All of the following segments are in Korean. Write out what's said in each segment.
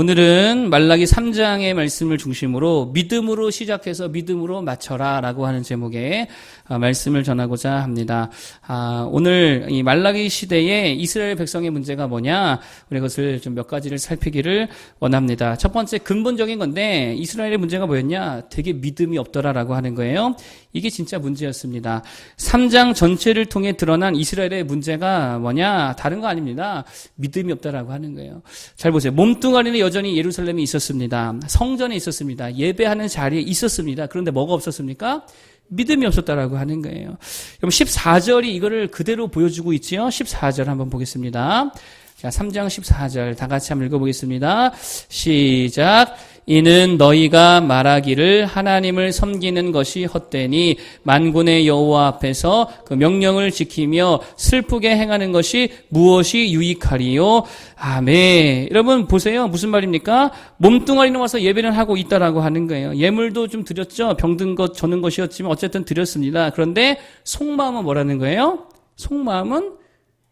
오늘은 말라기 3장의 말씀을 중심으로 믿음으로 시작해서 믿음으로 맞춰라 라고 하는 제목의 아, 말씀을 전하고자 합니다. 아, 오늘 이 말라기 시대에 이스라엘 백성의 문제가 뭐냐? 우리 그것을 좀 몇 가지를 살피기를 원합니다. 첫 번째 근본적인 건데 이스라엘의 문제가 뭐였냐? 되게 믿음이 없더라 라고 하는 거예요. 이게 진짜 문제였습니다. 3장 전체를 통해 드러난 이스라엘의 문제가 뭐냐? 다른 거 아닙니다. 믿음이 없다라고 하는 거예요. 잘 보세요. 몸뚱아리는 여전히 예루살렘에 있었습니다. 성전에 있었습니다. 예배하는 자리에 있었습니다. 그런데 뭐가 없었습니까? 믿음이 없었다라고 하는 거예요. 그럼 14절이 이거를 그대로 보여주고 있지요. 14절 한번 보겠습니다. 자, 3장 14절 다 같이 한번 읽어보겠습니다. 시작. 이는 너희가 말하기를 하나님을 섬기는 것이 헛되니 만군의 여호와 앞에서 그 명령을 지키며 슬프게 행하는 것이 무엇이 유익하리요? 아멘. 여러분 보세요. 무슨 말입니까? 몸뚱아리는 와서 예배를 하고 있다라고 하는 거예요. 예물도 좀 드렸죠. 병든 것, 저는 것이었지만 어쨌든 드렸습니다. 그런데 속마음은 뭐라는 거예요? 속마음은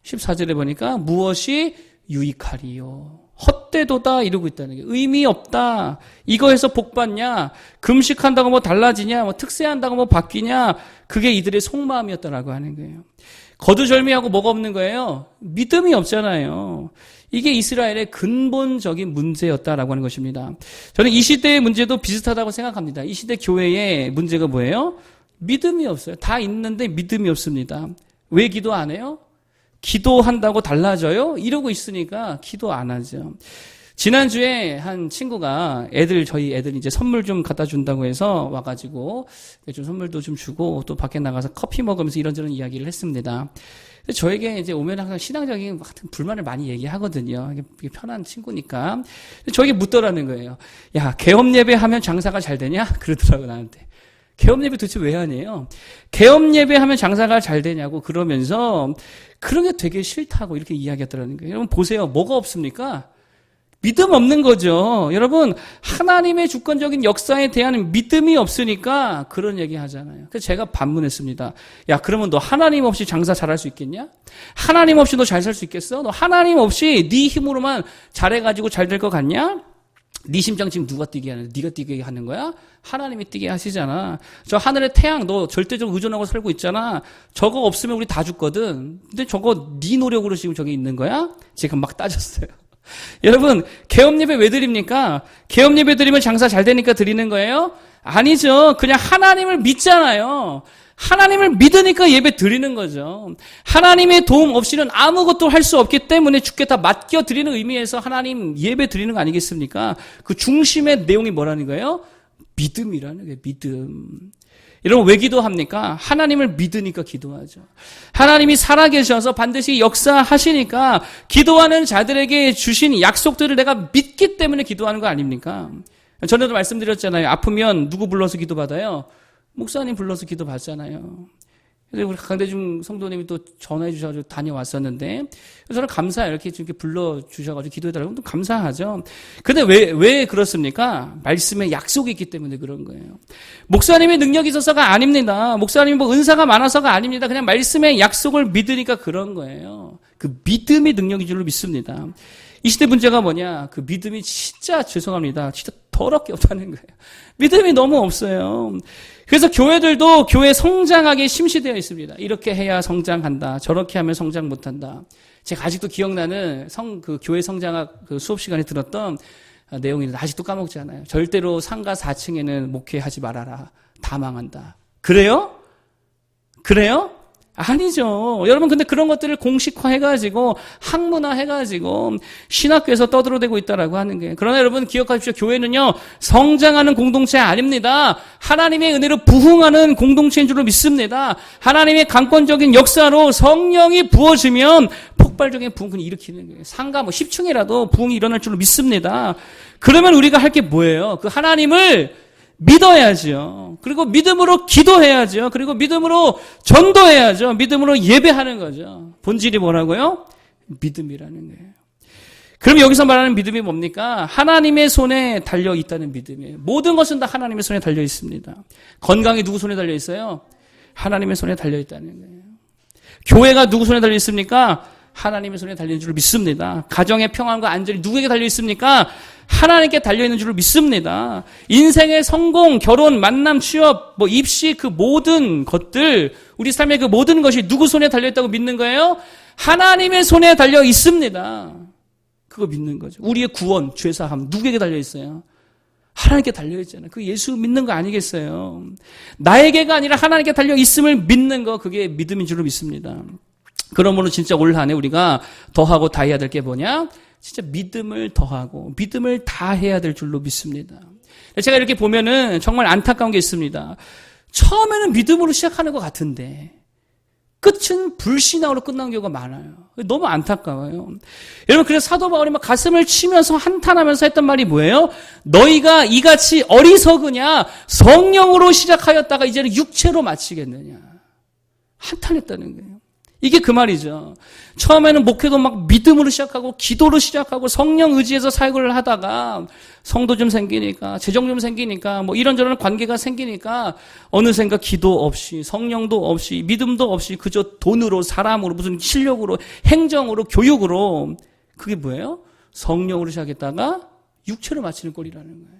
14절에 보니까 무엇이 유익하리요. 헛되도다 이러고 있다는 게 의미 없다. 이거에서 복 받냐? 금식한다고 뭐 달라지냐? 뭐 특세한다고 뭐 바뀌냐? 그게 이들의 속마음이었다라고 하는 거예요. 거두절미하고 뭐가 없는 거예요? 믿음이 없잖아요. 이게 이스라엘의 근본적인 문제였다라고 하는 것입니다. 저는 이 시대의 문제도 비슷하다고 생각합니다. 이 시대 교회의 문제가 뭐예요? 믿음이 없어요. 다 있는데 믿음이 없습니다. 왜 기도 안 해요? 기도한다고 달라져요? 이러고 있으니까 기도 안 하죠. 지난주에 한 친구가 애들, 저희 애들 이제 선물 좀 갖다 준다고 해서 와가지고 좀 선물도 좀 주고 또 밖에 나가서 커피 먹으면서 이런저런 이야기를 했습니다. 저에게 이제 오면 항상 신앙적인 같은 불만을 많이 얘기하거든요. 편한 친구니까. 저에게 묻더라는 거예요. 야, 개업 예배 하면 장사가 잘 되냐? 그러더라고, 나한테. 개업 예배 도대체 왜 하냐요? 개업 예배 하면 장사가 잘 되냐고 그러면서 그런 게 되게 싫다고 이렇게 이야기했더라는 거예요. 여러분 보세요. 뭐가 없습니까? 믿음 없는 거죠. 여러분, 하나님의 주권적인 역사에 대한 믿음이 없으니까 그런 얘기 하잖아요. 그래서 제가 반문했습니다. 야, 그러면 너 하나님 없이 장사 잘할 수 있겠냐? 하나님 없이 너 잘 살 수 있겠어? 너 하나님 없이 네 힘으로만 잘해가지고 잘 될 것 같냐? 네 심장 지금 누가 뛰게 하는? 네가 뛰게 하는 거야? 하나님이 뛰게 하시잖아. 저 하늘의 태양 너 절대적으로 의존하고 살고 있잖아. 저거 없으면 우리 다 죽거든. 근데 저거 네 노력으로 지금 저기 있는 거야? 지금 막 따졌어요. 여러분 개업 예배 왜 드립니까? 개업 예배 드리면 장사 잘 되니까 드리는 거예요? 아니죠. 그냥 하나님을 믿잖아요. 하나님을 믿으니까 예배 드리는 거죠. 하나님의 도움 없이는 아무것도 할 수 없기 때문에 주께 다 맡겨 드리는 의미에서 하나님 예배 드리는 거 아니겠습니까? 그 중심의 내용이 뭐라는 거예요? 믿음이라는 거예요. 믿음. 여러분 왜 기도합니까? 하나님을 믿으니까 기도하죠. 하나님이 살아계셔서 반드시 역사하시니까 기도하는 자들에게 주신 약속들을 내가 믿기 때문에 기도하는 거 아닙니까? 전에도 말씀드렸잖아요. 아프면 누구 불러서 기도받아요? 목사님 불러서 기도 받잖아요. 그래서 우리 강대중 성도님이 또 전화해 주셔가지고 다녀왔었는데, 저는 감사해요. 이렇게 이렇게 불러 주셔가지고 기도해달라고 또 감사하죠. 근데 왜, 왜 그렇습니까? 말씀에 약속이 있기 때문에 그런 거예요. 목사님의 능력이 있어서가 아닙니다. 목사님이 뭐 은사가 많아서가 아닙니다. 그냥 말씀의 약속을 믿으니까 그런 거예요. 그 믿음이 능력인 줄로 믿습니다. 이 시대 문제가 뭐냐? 그 믿음이 진짜 죄송합니다. 진짜 더럽게 없다는 거예요. 믿음이 너무 없어요. 그래서 교회들도 교회 성장하게 심시되어 있습니다. 이렇게 해야 성장한다. 저렇게 하면 성장 못한다. 제가 아직도 기억나는 성, 그 교회 성장학 그 수업 시간에 들었던 내용인데 아직도 까먹지 않아요. 절대로 상가 4층에는 목회하지 말아라. 다 망한다. 그래요? 그래요? 아니죠. 여러분, 근데 그런 것들을 공식화해가지고, 학문화해가지고, 신학교에서 떠들어대고 있다라고 하는 거예요. 그러나 여러분 기억하십시오. 교회는요, 성장하는 공동체 아닙니다. 하나님의 은혜로 부흥하는 공동체인 줄로 믿습니다. 하나님의 강권적인 역사로 성령이 부어지면 폭발적인 부흥을 일으키는 거예요. 상가 뭐 10층이라도 부흥이 일어날 줄로 믿습니다. 그러면 우리가 할 게 뭐예요? 그 하나님을 믿어야죠. 그리고 믿음으로 기도해야죠. 그리고 믿음으로 전도해야죠. 믿음으로 예배하는 거죠. 본질이 뭐라고요? 믿음이라는 거예요. 그럼 여기서 말하는 믿음이 뭡니까? 하나님의 손에 달려 있다는 믿음이에요. 모든 것은 다 하나님의 손에 달려 있습니다. 건강이 누구 손에 달려 있어요? 하나님의 손에 달려 있다는 거예요. 교회가 누구 손에 달려 있습니까? 하나님의 손에 달린 줄 믿습니다. 가정의 평안과 안전이 누구에게 달려 있습니까? 하나님께 달려 있는 줄을 믿습니다. 인생의 성공, 결혼, 만남, 취업, 뭐 입시 그 모든 것들, 우리 삶의 그 모든 것이 누구 손에 달려 있다고 믿는 거예요? 하나님의 손에 달려 있습니다. 그거 믿는 거죠. 우리의 구원, 죄사함, 누구에게 달려 있어요? 하나님께 달려 있잖아요. 그 예수 믿는 거 아니겠어요? 나에게가 아니라 하나님께 달려 있음을 믿는 거, 그게 믿음인 줄로 믿습니다. 그러므로 진짜 올 한해 우리가 더하고 다 해야 될 게 뭐냐? 진짜 믿음을 더하고 믿음을 다 해야 될 줄로 믿습니다. 제가 이렇게 보면은 정말 안타까운 게 있습니다. 처음에는 믿음으로 시작하는 것 같은데 끝은 불신앙으로 끝난 경우가 많아요. 너무 안타까워요. 여러분 그래서 사도 바울이 막 가슴을 치면서 한탄하면서 했던 말이 뭐예요? 너희가 이같이 어리석으냐 성령으로 시작하였다가 이제는 육체로 마치겠느냐 한탄했다는 거예요. 이게 그 말이죠. 처음에는 목회도 막 믿음으로 시작하고 기도로 시작하고 성령 의지에서 사역을 하다가 성도 좀 생기니까 재정 좀 생기니까 뭐 이런저런 관계가 생기니까 어느샌가 기도 없이 성령도 없이 믿음도 없이 그저 돈으로 사람으로 무슨 실력으로 행정으로 교육으로 그게 뭐예요? 성령으로 시작했다가 육체로 마치는 꼴이라는 거예요.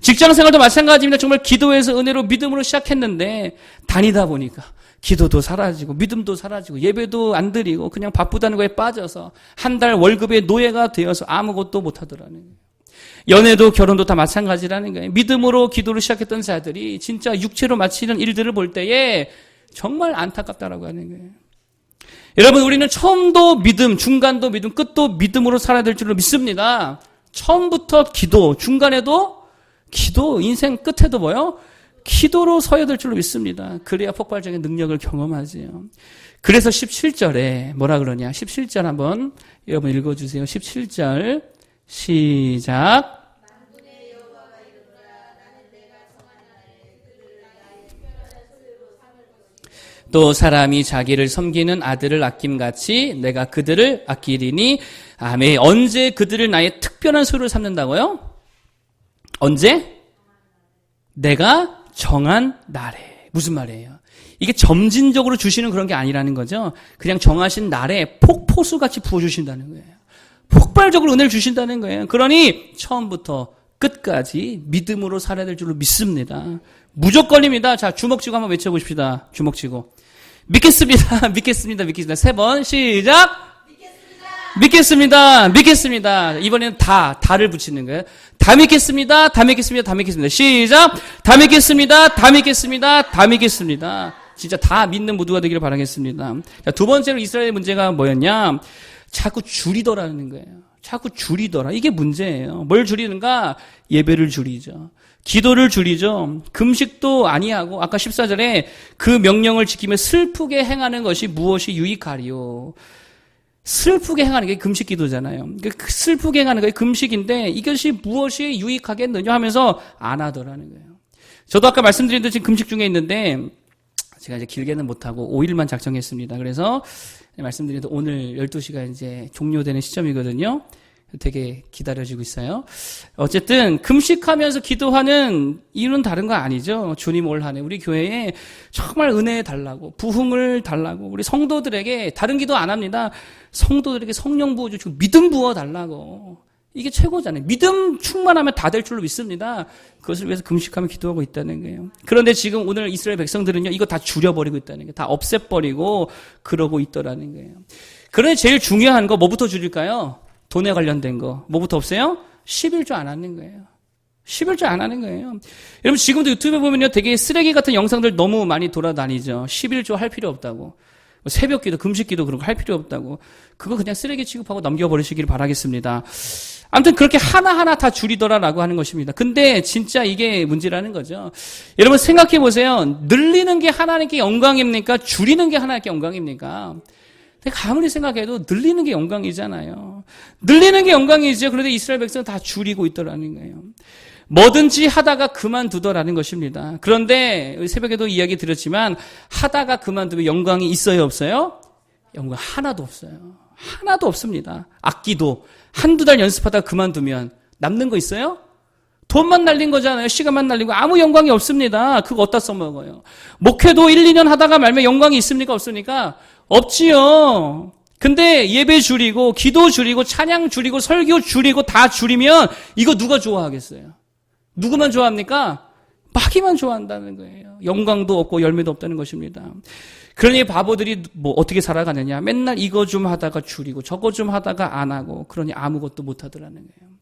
직장 생활도 마찬가지입니다. 정말 기도에서 은혜로 믿음으로 시작했는데 다니다 보니까 기도도 사라지고 믿음도 사라지고 예배도 안 드리고 그냥 바쁘다는 거에 빠져서 한 달 월급의 노예가 되어서 아무것도 못 하더라는 거예요. 연애도 결혼도 다 마찬가지라는 거예요. 믿음으로 기도를 시작했던 자들이 진짜 육체로 마치는 일들을 볼 때에 정말 안타깝다라고 하는 거예요. 여러분 우리는 처음도 믿음, 중간도 믿음, 끝도 믿음으로 살아야 될 줄로 믿습니다. 처음부터 기도, 중간에도 기도, 인생 끝에도 뭐요? 기도로 서야 될 줄로 믿습니다. 그래야 폭발적인 능력을 경험하지요. 그래서 17절에 뭐라 그러냐? 17절 한번 여러분 읽어주세요. 17절 시작. 또 사람이 자기를 섬기는 아들을 아낌같이 내가 그들을 아끼리니 아멘. 언제 그들을 나의 특별한 소유를 삼는다고요? 언제? 내가 정한 날에. 무슨 말이에요? 이게 점진적으로 주시는 그런 게 아니라는 거죠. 그냥 정하신 날에 폭포수 같이 부어주신다는 거예요. 폭발적으로 은혜를 주신다는 거예요. 그러니 처음부터 끝까지 믿음으로 살아야 될 줄로 믿습니다. 무조건입니다. 자, 주먹 쥐고 한번 외쳐보십시다. 주먹 쥐고. 믿겠습니다. 믿겠습니다. 믿겠습니다. 세 번 시작. 믿겠습니다. 믿겠습니다. 이번에는 다, 다를 붙이는 거예요. 다 믿겠습니다. 다 믿겠습니다. 다 믿겠습니다. 시작. 다 믿겠습니다. 다 믿겠습니다. 다 믿겠습니다. 진짜 다 믿는 모두가 되기를 바라겠습니다. 자, 두 번째로 이스라엘의 문제가 뭐였냐? 자꾸 줄이더라는 거예요. 자꾸 줄이더라. 이게 문제예요. 뭘 줄이는가? 예배를 줄이죠. 기도를 줄이죠. 금식도 아니하고 아까 14절에 그 명령을 지키며 슬프게 행하는 것이 무엇이 유익하리요. 슬프게 행하는 게 금식 기도잖아요. 그 슬프게 행하는 게 금식인데 이것이 무엇이 유익하겠느냐 하면서 안 하더라는 거예요. 저도 아까 말씀드린 듯이 금식 중에 있는데 제가 이제 길게는 못하고 5일만 작정했습니다. 그래서 말씀드린 대 오늘 12시가 이제 종료되는 시점이거든요. 되게 기다려지고 있어요. 어쨌든 금식하면서 기도하는 이유는 다른 거 아니죠. 주님 올 한해 우리 교회에 정말 은혜 달라고 부흥을 달라고 우리 성도들에게 다른 기도 안 합니다. 성도들에게 성령 부어 주시고 믿음 부어 달라고. 이게 최고잖아요. 믿음 충만하면 다 될 줄로 믿습니다. 그것을 위해서 금식하며 기도하고 있다는 거예요. 그런데 지금 오늘 이스라엘 백성들은요, 이거 다 줄여버리고 있다는 거예요. 다 없애버리고 그러고 있더라는 거예요. 그런데 제일 중요한 거 뭐부터 줄일까요? 돈에 관련된 거. 뭐부터 없어요? 11조 안 하는 거예요. 11조 안 하는 거예요. 여러분 지금도 유튜브에 보면요 되게 쓰레기 같은 영상들 너무 많이 돌아다니죠. 11조 할 필요 없다고. 새벽 기도, 금식 기도 그런 거 할 필요 없다고. 그거 그냥 쓰레기 취급하고 넘겨버리시길 바라겠습니다. 아무튼 그렇게 하나하나 다 줄이더라라고 하는 것입니다. 근데 진짜 이게 문제라는 거죠. 여러분 생각해 보세요. 늘리는 게 하나님께 영광입니까? 줄이는 게 하나님께 영광입니까? 아무리 생각해도 늘리는 게 영광이잖아요. 늘리는 게 영광이죠. 그런데 이스라엘 백성은 다 줄이고 있더라는 거예요. 뭐든지 하다가 그만두더라는 것입니다. 그런데 새벽에도 이야기 드렸지만 하다가 그만두면 영광이 있어요, 없어요? 영광 하나도 없어요. 하나도 없습니다. 악기도 한두 달 연습하다가 그만두면 남는 거 있어요? 돈만 날린 거잖아요. 시간만 날리고 아무 영광이 없습니다. 그거 어디다 써먹어요? 목회도 1, 2년 하다가 말면 영광이 있습니까? 없습니까? 없지요. 근데 예배 줄이고 기도 줄이고 찬양 줄이고 설교 줄이고 다 줄이면 이거 누가 좋아하겠어요? 누구만 좋아합니까? 마귀만 좋아한다는 거예요. 영광도 없고 열매도 없다는 것입니다. 그러니 바보들이 뭐 어떻게 살아가느냐? 맨날 이거 좀 하다가 줄이고 저거 좀 하다가 안 하고 그러니 아무것도 못 하더라는 거예요.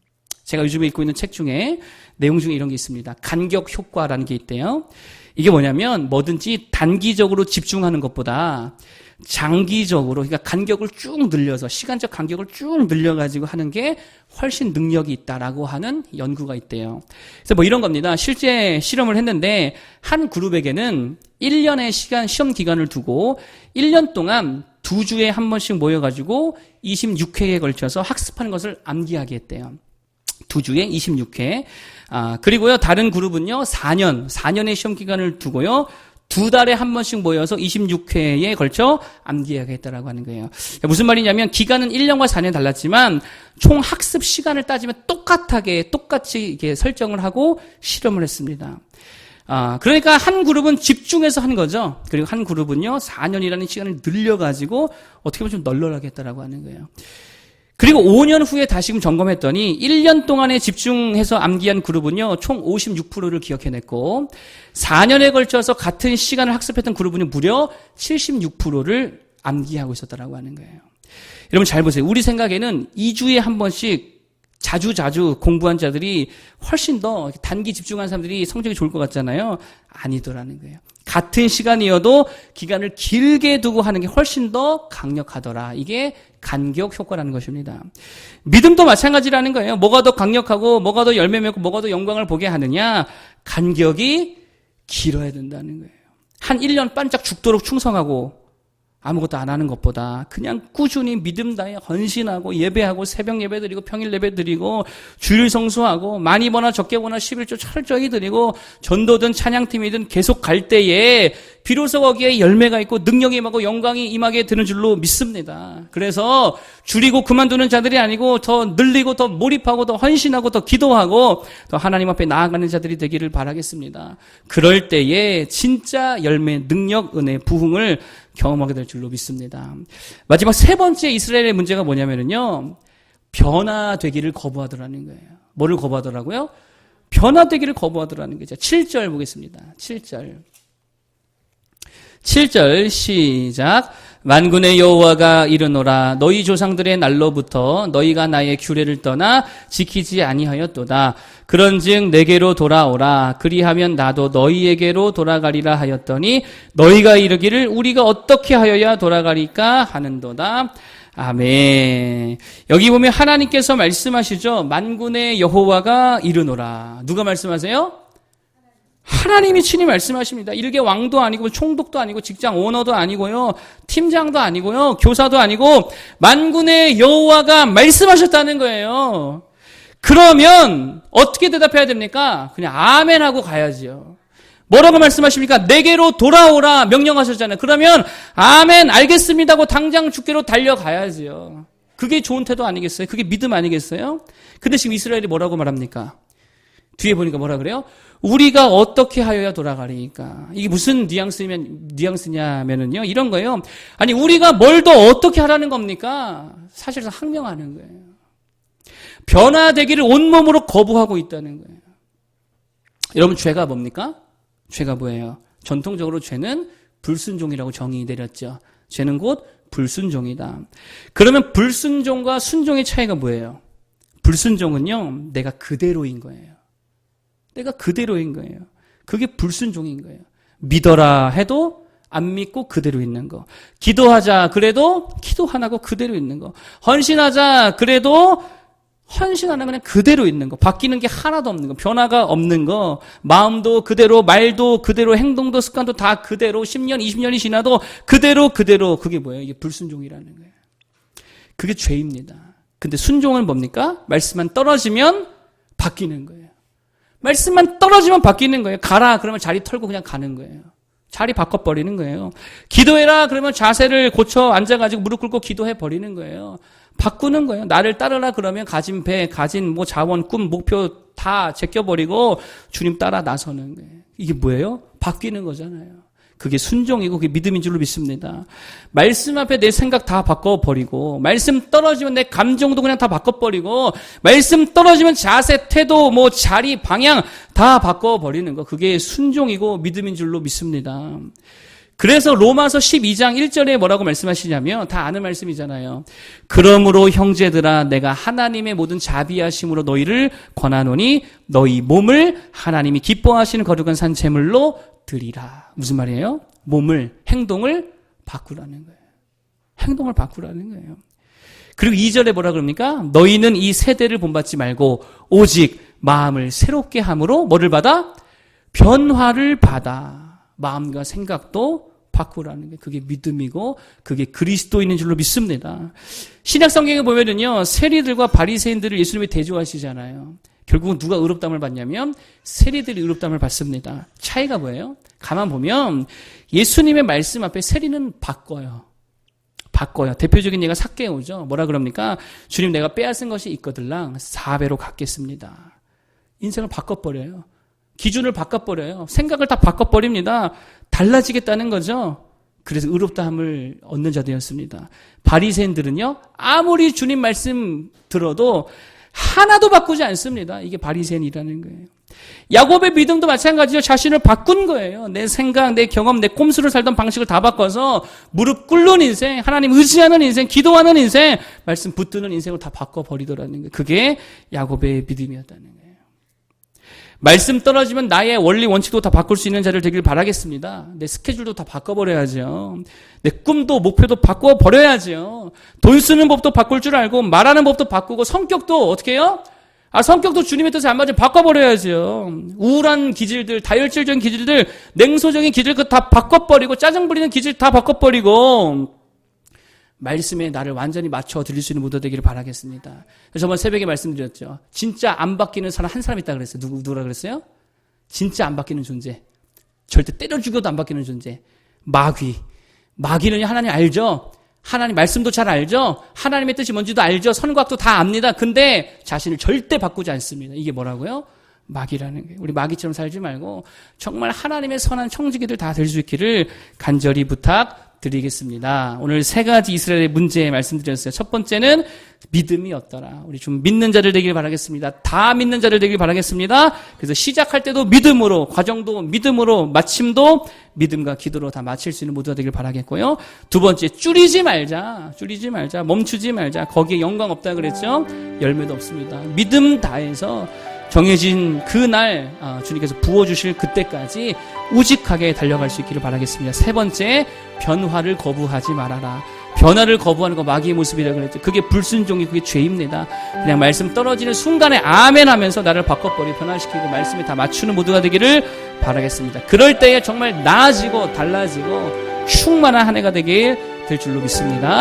제가 요즘에 읽고 있는 책 중에 내용 중에 이런 게 있습니다. 간격 효과라는 게 있대요. 이게 뭐냐면 뭐든지 단기적으로 집중하는 것보다 장기적으로 그러니까 간격을 쭉 늘려서 시간적 간격을 쭉 늘려 가지고 하는 게 훨씬 능력이 있다라고 하는 연구가 있대요. 그래서 뭐 이런 겁니다. 실제 실험을 했는데 한 그룹에게는 1년의 시간 시험 기간을 두고 1년 동안 두 주에 한 번씩 모여 가지고 26회에 걸쳐서 학습하는 것을 암기하게 했대요. 두 주에 26회. 아, 그리고요, 다른 그룹은요, 4년, 4년의 시험 기간을 두고요, 두 달에 한 번씩 모여서 26회에 걸쳐 암기하겠다라고 하는 거예요. 무슨 말이냐면 기간은 1년과 4년 달랐지만 총 학습 시간을 따지면 똑같하게 똑같이 이렇게 설정을 하고 실험을 했습니다. 아, 그러니까 한 그룹은 집중해서 한 거죠. 그리고 한 그룹은요, 4년이라는 시간을 늘려가지고 어떻게 보면 좀 널널하게 했다라고 하는 거예요. 그리고 5년 후에 다시금 점검했더니 1년 동안에 집중해서 암기한 그룹은요, 총 56%를 기억해냈고, 4년에 걸쳐서 같은 시간을 학습했던 그룹은 무려 76%를 암기하고 있었다라고 하는 거예요. 여러분 잘 보세요. 우리 생각에는 2주에 한 번씩 자주 자주 공부한 자들이 훨씬 더 단기 집중한 사람들이 성적이 좋을 것 같잖아요. 아니더라는 거예요. 같은 시간이어도 기간을 길게 두고 하는 게 훨씬 더 강력하더라. 이게 간격 효과라는 것입니다. 믿음도 마찬가지라는 거예요. 뭐가 더 강력하고 뭐가 더 열매 맺고 뭐가 더 영광을 보게 하느냐? 간격이 길어야 된다는 거예요. 한 1년 반짝 죽도록 충성하고 아무것도 안 하는 것보다 그냥 꾸준히 믿음 다해 헌신하고 예배하고 새벽 예배 드리고 평일 예배 드리고 주일 성수하고 많이 보나 적게 보나 11조 철저히 드리고 전도든 찬양팀이든 계속 갈 때에 비로소 거기에 열매가 있고 능력이 임하고 영광이 임하게 되는 줄로 믿습니다. 그래서 줄이고 그만두는 자들이 아니고 더 늘리고 더 몰입하고 더 헌신하고 더 기도하고 더 하나님 앞에 나아가는 자들이 되기를 바라겠습니다. 그럴 때에 진짜 열매, 능력, 은혜, 부흥을 경험하게 될 줄로 믿습니다. 마지막 세 번째 이스라엘의 문제가 뭐냐면요. 변화되기를 거부하더라는 거예요. 뭐를 거부하더라고요? 변화되기를 거부하더라는 거죠. 7절 보겠습니다. 7절. 7절 시작. 만군의 여호와가 이르노라 너희 조상들의 날로부터 너희가 나의 규례를 떠나 지키지 아니하였도다. 그런즉 내게로 돌아오라. 그리하면 나도 너희에게로 돌아가리라 하였더니 너희가 이르기를 우리가 어떻게 하여야 돌아가리까 하는도다. 아멘. 여기 보면 하나님께서 말씀하시죠. 만군의 여호와가 이르노라. 누가 말씀하세요? 하나님이 친히 말씀하십니다. 이르게 왕도 아니고 총독도 아니고 직장 오너도 아니고요. 팀장도 아니고요. 교사도 아니고 만군의 여호와가 말씀하셨다는 거예요. 그러면 어떻게 대답해야 됩니까? 그냥 아멘 하고 가야지요. 뭐라고 말씀하십니까? 내게로 돌아오라 명령하셨잖아요. 그러면 아멘 알겠습니다 고 당장 주께로 달려가야지요. 그게 좋은 태도 아니겠어요? 그게 믿음 아니겠어요? 근데 지금 이스라엘이 뭐라고 말합니까? 뒤에 보니까 뭐라 그래요? 우리가 어떻게 하여야 돌아가리까? 이게 무슨 뉘앙스면, 뉘앙스냐면은요, 이런 거예요. 아니, 우리가 뭘 더 어떻게 하라는 겁니까? 사실상 항명하는 거예요. 변화되기를 온 몸으로 거부하고 있다는 거예요. 여러분, 죄가 뭡니까? 죄가 뭐예요? 전통적으로 죄는 불순종이라고 정의 내렸죠. 죄는 곧 불순종이다. 그러면 불순종과 순종의 차이가 뭐예요? 불순종은요, 내가 그대로인 거예요. 내가 그대로인 거예요. 그게 불순종인 거예요. 믿어라 해도 안 믿고 그대로 있는 거. 기도하자 그래도 기도 안 하고 그대로 있는 거. 헌신하자 그래도 헌신 안 하면 그대로 있는 거. 바뀌는 게 하나도 없는 거. 변화가 없는 거. 마음도 그대로, 말도 그대로, 행동도 습관도 다 그대로, 10년, 20년이 지나도 그대로, 그대로. 그게 뭐예요? 이게 불순종이라는 거예요. 그게 죄입니다. 근데 순종은 뭡니까? 말씀만 떨어지면 바뀌는 거예요. 말씀만 떨어지면 바뀌는 거예요. 가라 그러면 자리 털고 그냥 가는 거예요. 자리 바꿔버리는 거예요. 기도해라 그러면 자세를 고쳐 앉아가지고 무릎 꿇고 기도해 버리는 거예요. 바꾸는 거예요. 나를 따르라 그러면 가진 배, 가진 뭐 자원, 꿈, 목표 다 제껴버리고 주님 따라 나서는 거예요. 이게 뭐예요? 바뀌는 거잖아요. 그게 순종이고 그게 믿음인 줄로 믿습니다. 말씀 앞에 내 생각 다 바꿔버리고, 말씀 떨어지면 내 감정도 그냥 다 바꿔버리고, 말씀 떨어지면 자세, 태도, 뭐 자리, 방향 다 바꿔버리는 거. 그게 순종이고 믿음인 줄로 믿습니다. 그래서 로마서 12장 1절에 뭐라고 말씀하시냐면 다 아는 말씀이잖아요. 그러므로 형제들아 내가 하나님의 모든 자비하심으로 너희를 권하노니 너희 몸을 하나님이 기뻐하시는 거룩한 산 제물로 드리라. 무슨 말이에요? 몸을 행동을 바꾸라는 거예요. 행동을 바꾸라는 거예요. 그리고 2절에 뭐라 그럽니까? 너희는 이 세대를 본받지 말고 오직 마음을 새롭게 함으로 뭐를 받아? 변화를 받아. 마음과 생각도 바꾸라는 게 그게 믿음이고 그게 그리스도인인 줄로 믿습니다. 신약 성경에 보면은요. 세리들과 바리새인들을 예수님이 대조하시잖아요. 결국은 누가 의롭담을 받냐면 세리들이 의롭담을 받습니다. 차이가 뭐예요? 가만 보면 예수님의 말씀 앞에 세리는 바꿔요. 바꿔요. 대표적인 예가 삭개오죠. 뭐라 그럽니까? 주님 내가 빼앗은 것이 있거들랑 4배로 갚겠습니다. 인생을 바꿔버려요. 기준을 바꿔버려요. 생각을 다 바꿔버립니다. 달라지겠다는 거죠. 그래서 의롭다함을 얻는 자들이었습니다. 바리새인들은요. 아무리 주님 말씀 들어도 하나도 바꾸지 않습니다. 이게 바리새인이라는 거예요. 야곱의 믿음도 마찬가지죠. 자신을 바꾼 거예요. 내 생각, 내 경험, 내 꼼수로 살던 방식을 다 바꿔서 무릎 꿇는 인생, 하나님 의지하는 인생, 기도하는 인생, 말씀 붙드는 인생을 다 바꿔버리더라는 거예요. 그게 야곱의 믿음이었다는 거예요. 말씀 떨어지면 나의 원리 원칙도 다 바꿀 수 있는 자를 되길 바라겠습니다. 내 스케줄도 다 바꿔버려야죠. 내 꿈도 목표도 바꿔버려야죠. 돈 쓰는 법도 바꿀 줄 알고 말하는 법도 바꾸고 성격도 어떻게 해요? 아 성격도 주님의 뜻에 안 맞으면 바꿔버려야죠. 우울한 기질들, 다혈질적인 기질들, 냉소적인 기질 그 다 바꿔버리고 짜증 부리는 기질 다 바꿔버리고 말씀에 나를 완전히 맞춰 드릴 수 있는 무도 되기를 바라겠습니다. 저번 새벽에 말씀드렸죠. 진짜 안 바뀌는 사람 한 사람 있다 그랬어요. 누구 누구라 그랬어요? 진짜 안 바뀌는 존재. 절대 때려 죽여도 안 바뀌는 존재. 마귀. 마귀는 하나님 알죠? 하나님 말씀도 잘 알죠? 하나님의 뜻이 뭔지도 알죠? 선과학도 다 압니다. 근데 자신을 절대 바꾸지 않습니다. 이게 뭐라고요? 마귀라는 게 우리 마귀처럼 살지 말고 정말 하나님의 선한 청지기들 다 될 수 있기를 간절히 부탁 드리겠습니다. 오늘 세 가지 이스라엘의 문제 말씀드렸어요. 첫 번째는 믿음이 없더라. 우리 좀 믿는 자들 되길 바라겠습니다. 다 믿는 자들 되길 바라겠습니다. 그래서 시작할 때도 믿음으로, 과정도 믿음으로, 마침도 믿음과 기도로 다 마칠 수 있는 모두가 되길 바라겠고요. 두 번째, 줄이지 말자. 줄이지 말자. 멈추지 말자. 거기에 영광 없다 그랬죠? 열매도 없습니다. 믿음 다해서 정해진 그날 아, 주님께서 부어주실 그때까지 우직하게 달려갈 수 있기를 바라겠습니다. 세 번째, 변화를 거부하지 말아라. 변화를 거부하는 거 마귀의 모습이라고 그랬죠. 그게 불순종이 그게 죄입니다. 그냥 말씀 떨어지는 순간에 아멘 하면서 나를 바꿔버리 변화시키고 말씀에 다 맞추는 모두가 되기를 바라겠습니다. 그럴 때에 정말 나아지고 달라지고 충만한 한 해가 되길 될 줄로 믿습니다.